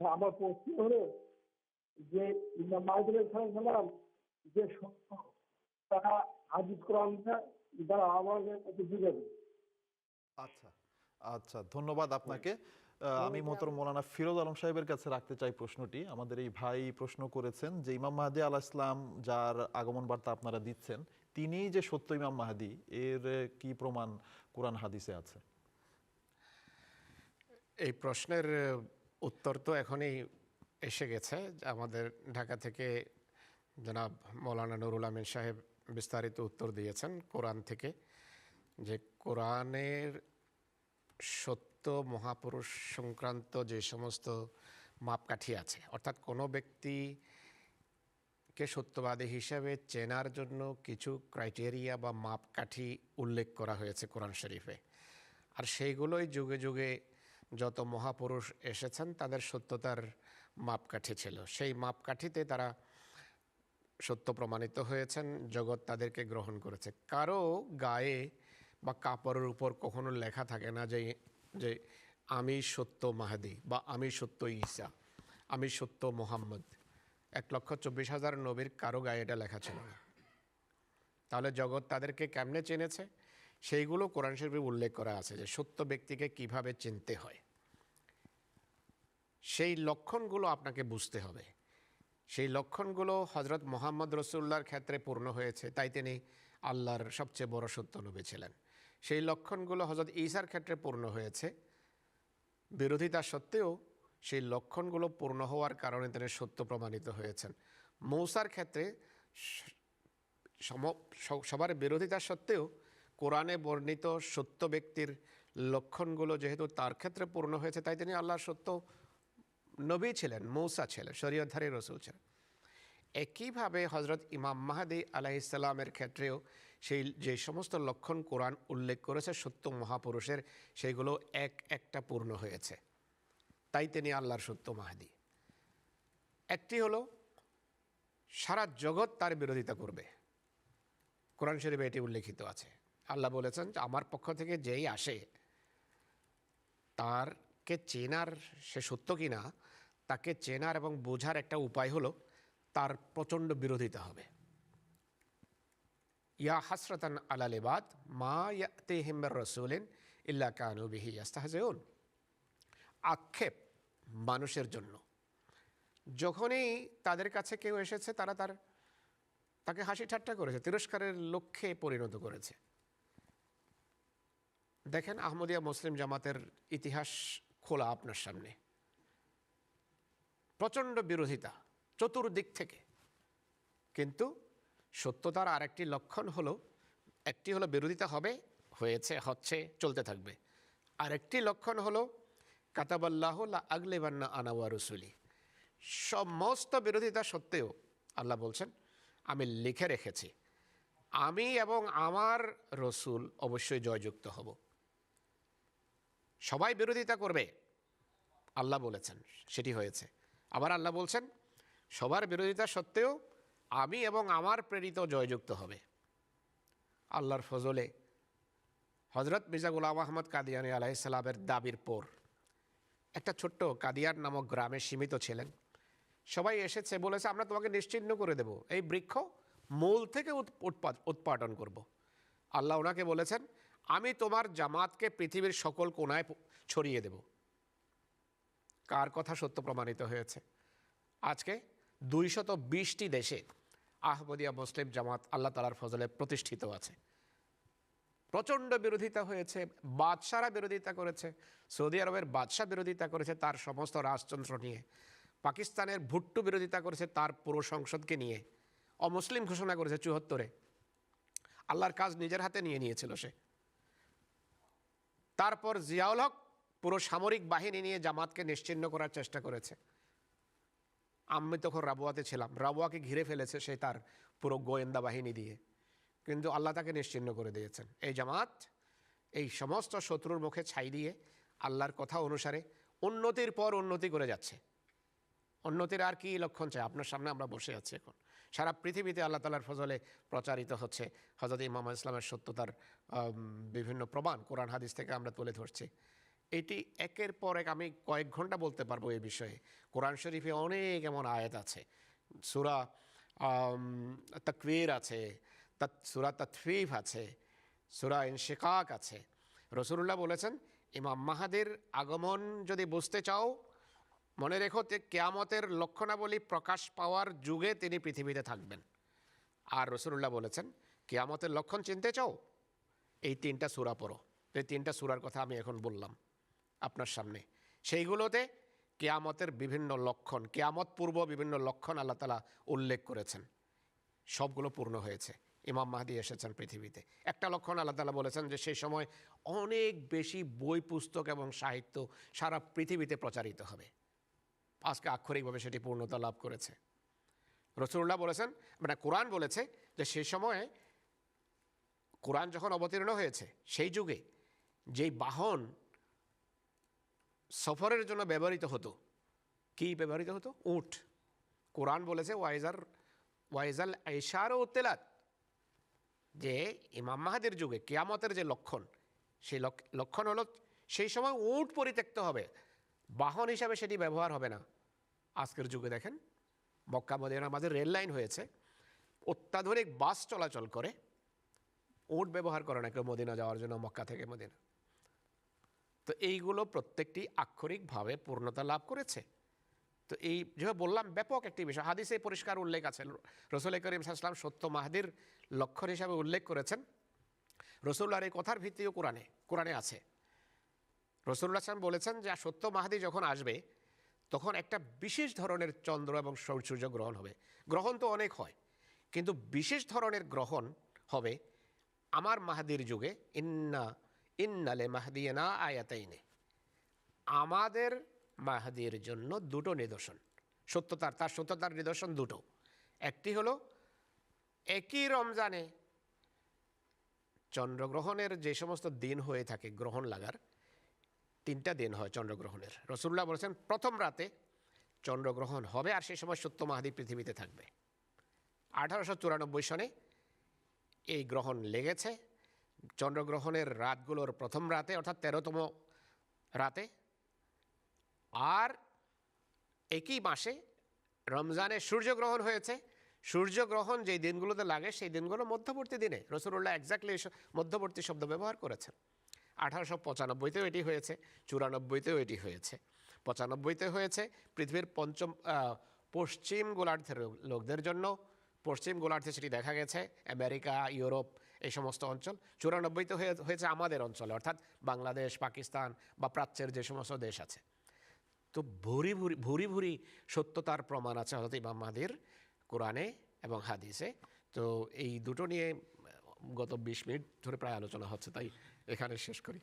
আমার প্রশ্ন হলো যে ইমাম মাহিদুল সালাম যে সত্য তারা হাজির কোরআনটা তারা আমাদের কাছে বুঝাবে। আচ্ছা আচ্ছা ধন্যবাদ আপনাকে। আমি মোহতরম মৌলানা ফিরোজ আলম সাহেবের কাছে রাখতে চাই প্রশ্নটি। আমাদের এই ভাই প্রশ্ন করেছেন যে ইমাম মাহাদি আলাহ ইসলাম যার আগমন বার্তা আপনারা দিচ্ছেন তিনি যে সত্য ইমাম মাহাদি এর কি প্রমাণ কোরআন হাদিসে আছে? এই প্রশ্নের উত্তর তো এখনই এসে গেছে। আমাদের ঢাকা থেকে জনাব মৌলানা নুরুল আমিন সাহেব বিস্তারিত উত্তর দিয়েছেন কোরআন থেকে, যে কোরআনের সত্য মহাপুরুষ সংক্রান্ত যে সমস্ত মাপকাঠি আছে, অর্থাৎ কোনো ব্যক্তি কে সত্যবাদী হিসাবে চেনার জন্য কিছু ক্রাইটেরিয়া বা মাপকাঠি উল্লেখ করা হয়েছে কোরআন শরীফে। আর সেইগুলোই যুগে যুগে যত মহাপুরুষ এসেছেন, তাদের সত্যতার মাপকাঠি ছিল। সেই মাপকাঠিতে তারা সত্য প্রমাণিত হয়েছেন, জগৎ তাদেরকে গ্রহণ করেছে। কারও গায়ে বা কাপড়ের উপর কখনো লেখা থাকে না যে যে আমি সত্য মাহাদি বা আমি সত্য ঈসা, আমি সত্য মোহাম্মদ। এক লক্ষ চব্বিশ হাজার নবীর কারও গায়ে এটা লেখা ছিল না। তাহলে জগৎ তাদেরকে কেমনে চিনেছে? সেইগুলো কোরআন শরীফে উল্লেখ করা আছে যে সত্য ব্যক্তিকে কীভাবে চিনতে হয়। সেই লক্ষণগুলো আপনাকে বুঝতে হবে। সেই লক্ষণগুলো হজরত মোহাম্মদ রসুল্লাহর ক্ষেত্রে পূর্ণ হয়েছে, তাই তিনি আল্লাহর সবচেয়ে বড় সত্য নবী ছিলেন। সেই লক্ষণগুলো হজরত ঈসার ক্ষেত্রে পূর্ণ হয়েছে। বিরোধিতা সত্ত্বেও সেই লক্ষণগুলো পূর্ণ হওয়ার কারণে তিনি সত্য প্রমাণিত হয়েছেন। মৌসার ক্ষেত্রে সবার বিরোধিতা সত্ত্বেও কোরআনে বর্ণিত সত্য ব্যক্তির লক্ষণগুলো যেহেতু তার ক্ষেত্রে পূর্ণ হয়েছে, তাই তিনি আল্লাহ সত্য নবী ছিলেন, মৌসা ছিলেন শরীয়ধারী রসুল ছিলেন। একইভাবে হজরত ইমাম মাহাদি আলাইসাল্লামের ক্ষেত্রেও সেই, যে সমস্ত লক্ষণ কোরআন উল্লেখ করেছে, সত্য মহাপুরুষের সেইগুলো এক একটা পূর্ণ হয়েছে। তাই তিনি আল্লাহর সত্য মাহাদি। একটি হলো, সারা জগৎ তার বিরোধিতা করবে। কোরআন শরীফে এটি উল্লেখিত আছে। আল্লাহ বলেছেন যে আমার পক্ষ থেকে যেই আসে, তারকে চেনার, সে সত্য কিনা তাকে চেনার এবং বোঝার একটা উপায় হলো তার প্রচণ্ড বিরোধিতা হবে। ইয়া হাসরতান আলা লেবাদ মা ইয়াতে হিম্বার রসুলিন ইল্লা কানু বিহি ইয়াস্তাহজেউন। আক্ষেপ মানুষের জন্য। যখনই তাদের কাছে কেউ এসেছে, তারা তার, তাকে হাসি ঠাট্টা করেছে, তিরস্কারের লক্ষ্যে পরিণত করেছে। দেখেন আহমদিয়া মুসলিম জামাতের ইতিহাস খোলা আপনার সামনে। প্রচণ্ড বিরোধিতা চতুর্দিক থেকে। কিন্তু সত্যতার আরেকটি লক্ষণ হলো, একটি হলো বিরোধিতা হবে, হয়েছে, হচ্ছে, চলতে থাকবে। আরেকটি লক্ষণ হলো, কাতাবাল্লাহ আগলেবান্না আনাওয়া রসুলি। সমস্ত বিরোধিতা সত্ত্বেও আল্লাহ বলছেন, আমি লিখে রেখেছি। আমি এবং আমার রসুল অবশ্যই জয়যুক্ত হব। সবাই বিরোধিতা করবে। আল্লাহ বলেছেন, সেটি হয়েছে। আবার আল্লাহ বলছেন, সবার বিরোধিতা সত্ত্বেও আমি এবং আমার প্রেরিত জয়যুক্ত হবে। আল্লাহর ফজলে হজরত মির্জা গুলাম আহমদ কাদিয়ানি আলাইসাল্লামের দাবির পর একটা ছোট্ট কাদিয়ার নামক গ্রামে সীমিত ছিলেন। সবাই এসেছে, বলেছে, আমরা তোমাকে নিশ্চিহ্ন করে দেব। এই বৃক্ষ মূল থেকে উৎ- উৎপাদ- উৎপাদন করব। আল্লাহ ওনাকে বলেছেন আমি তোমার জামাতকে পৃথিবীর সকল কোনায় ছড়িয়ে দেব। কার কথা সত্য প্রমাণিত হয়েছে? আজকে দুইশত বিশটি দেশে আহমদিয়া মুসলিম জামাত আল্লাহ তালার ফজলে প্রতিষ্ঠিত আছে। প্রচণ্ড বিরোধিতা হয়েছে, বাদশারা বিরোধিতা করেছে, সৌদি আরবের বাদশাহ বিরোধিতা করেছে তার সমস্ত রাজতন্ত্র নিয়ে, পাকিস্তানের ভুট্টু বিরোধিতা করেছে তার পুরো সংসদকে নিয়ে, অমুসলিম ঘোষণা করেছে চুহত্তরে আল্লাহর কাজ নিজের হাতে নিয়ে নিয়েছিল সে। তারপর জিয়াউল হক পুরো সামরিক বাহিনী নিয়ে জামাতকে নিশ্চিহ্ন করার চেষ্টা করেছে। আমি তখন রাবুয়াতে ছিলাম। রাবুয়াকে ঘিরে ফেলেছে সে তার পুরো গোয়েন্দা বাহিনী দিয়ে। কিন্তু আল্লাহ তাকে নিশ্চিহ্ন করে দিয়েছেন। এই জামাত, এই সমস্ত শত্রুর মুখে ছাই দিয়ে আল্লাহর কথা অনুসারে উন্নতির পর উন্নতি করে যাচ্ছে। উন্নতির আর কি লক্ষণ চাই? আপনার সামনে আমরা বসে আছি এখন। সারা পৃথিবীতে আল্লাহ তালার ফজলে প্রচারিত হচ্ছে। হজরত ইমাম ইসলামের সত্যতার বিভিন্ন প্রমাণ কোরআন হাদিস থেকে আমরা তুলে ধরছি। এটি একের পর এক আমি কয়েক ঘণ্টা বলতে পারব এই বিষয়ে। কোরআন শরীফে অনেক এমন আয়াত আছে। সুরা তকবীর আছে সুরা তৎফিফ আছে, সুরা ইনশিকাক আছে। রসুল্লাহ বলেছেন, ইমাম মাহাদের আগমন যদি বুঝতে চাও মনে রেখো যে কেয়ামতের লক্ষণাবলী প্রকাশ পাওয়ার যুগে তিনি পৃথিবীতে থাকবেন। আর রসুল্লাহ বলেছেন, কেয়ামতের লক্ষণ চিনতে চাও? এই তিনটা সুরা পড়ো। এই তিনটা সুরার কথা আমি এখন বললাম আপনার সামনে। সেইগুলোতে কেয়ামতের বিভিন্ন লক্ষণ, কেয়ামত পূর্ব বিভিন্ন লক্ষণ আল্লাহ তালা উল্লেখ করেছেন। সবগুলো পূর্ণ হয়েছে। ইমাম মাহাদি এসেছেন পৃথিবীতে। একটা লক্ষণ আল্লাহ তালা বলেছেন যে, সেই সময় অনেক বেশি বই, পুস্তক এবং সাহিত্য সারা পৃথিবীতে প্রচারিত হবে। আজকে আক্ষরিকভাবে সেটি পূর্ণতা লাভ করেছে। রসুল্লাহ বলেছেন মানে কোরআন বলেছে যে সেই সময়ে কোরআন যখন অবতীর্ণ হয়েছে, সেই যুগে যেই বাহন সফরের জন্য ব্যবহৃত হতো, কি ব্যবহৃত হতো? উট। কোরআন বলেছে, ওয়াইজার, ওয়াইজাল ও তেলাত যে ইমাম মাহাদের যুগে কেয়ামতের যে লক্ষণ, সেই লক- লক্ষণ হলো সেই সময় উট পরিত্যক্ত হবে। বাহন হিসাবে সেটি ব্যবহার হবে না। আজকের যুগে দেখেন, মক্কা মদিনার মাঝে রেল লাইন হয়েছে, অত্যাধুনিক বাস চলাচল করে উট ব্যবহার করে না কেউ মদিনা যাওয়ার জন্য, মক্কা থেকে মদিনা। তো এইগুলো প্রত্যেকটি আক্ষরিকভাবে পূর্ণতা লাভ করেছে। তো এই যেভাবে বললাম, ব্যাপক একটি বিষয়। হাদিসে পরিষ্কার উল্লেখ আছে। রসুল করিম সাল্লাম সত্য মাহাদির লক্ষণ হিসাবে উল্লেখ করেছেন। রসুল্লাহর এই কথার ভিত্তিও কোরআনে কোরআনে আছে। রসুল্লাহ সাল্লাম বলেছেন যে সত্য মাহাদি যখন আসবে, তখন একটা বিশেষ ধরনের চন্দ্র এবং সূর্য গ্রহণ হবে। গ্রহণ তো অনেক হয়, কিন্তু বিশেষ ধরনের গ্রহণ হবে আমার মাহাদির যুগে। ইন্না, ইন্নালে মাহদিয়ানা আয়াতাইনে। আমাদের মাহাদির জন্য দুটো নিদর্শন। সত্যতার তার সত্যতার নিদর্শন দুটো। একটি হলো, একই রমজানে চন্দ্রগ্রহণের যে সমস্ত দিন হয়ে থাকে গ্রহণ লাগার তিনটা দিন হয় চন্দ্রগ্রহণের। রসুল্লাহ বলেছেন, প্রথম রাতে চন্দ্রগ্রহণ হবে আর সেই সময় সত্য মাহাদি পৃথিবীতে থাকবে। আঠারোশো চুরানব্বই সনে এই গ্রহণ লেগেছে। চন্দ্রগ্রহণের রাতগুলোর প্রথম রাতে, অর্থাৎ তেরোতম রাতে, আর একই মাসে রমজানে সূর্যগ্রহণ হয়েছে। সূর্যগ্রহণ যেই দিনগুলোতে লাগে, সেই দিনগুলো মধ্যবর্তী দিনে। রসুল্লাহ এক্স্যাক্টলি মধ্যবর্তী শব্দ ব্যবহার করেছেন। আঠারোশো পঁচানব্বইতেও এটি হয়েছে, চুরানব্বইতেও এটি হয়েছে। পঁচানব্বইতে হয়েছে পৃথিবীর পঞ্চম পশ্চিম গোলার্ধের লোকদের জন্য। পশ্চিম গোলার্ধে সেটি দেখা গেছে, আমেরিকা, ইউরোপ, এই সমস্ত অঞ্চল। চুরানব্বইতে হয়েছে আমাদের অঞ্চলে, অর্থাৎ বাংলাদেশ, পাকিস্তান বা প্রাচ্যের যে সমস্ত দেশ আছে। তো ভুরি ভুরি ভুরি ভুরি সত্যতার প্রমাণ আছে হজরত ইমাম মাহাদির কোরআনে এবং হাদিসে। তো এই দুটো নিয়ে গত বিশ মিনিট ধরে প্রায় আলোচনা হচ্ছে, তাই এখানে শেষ করি।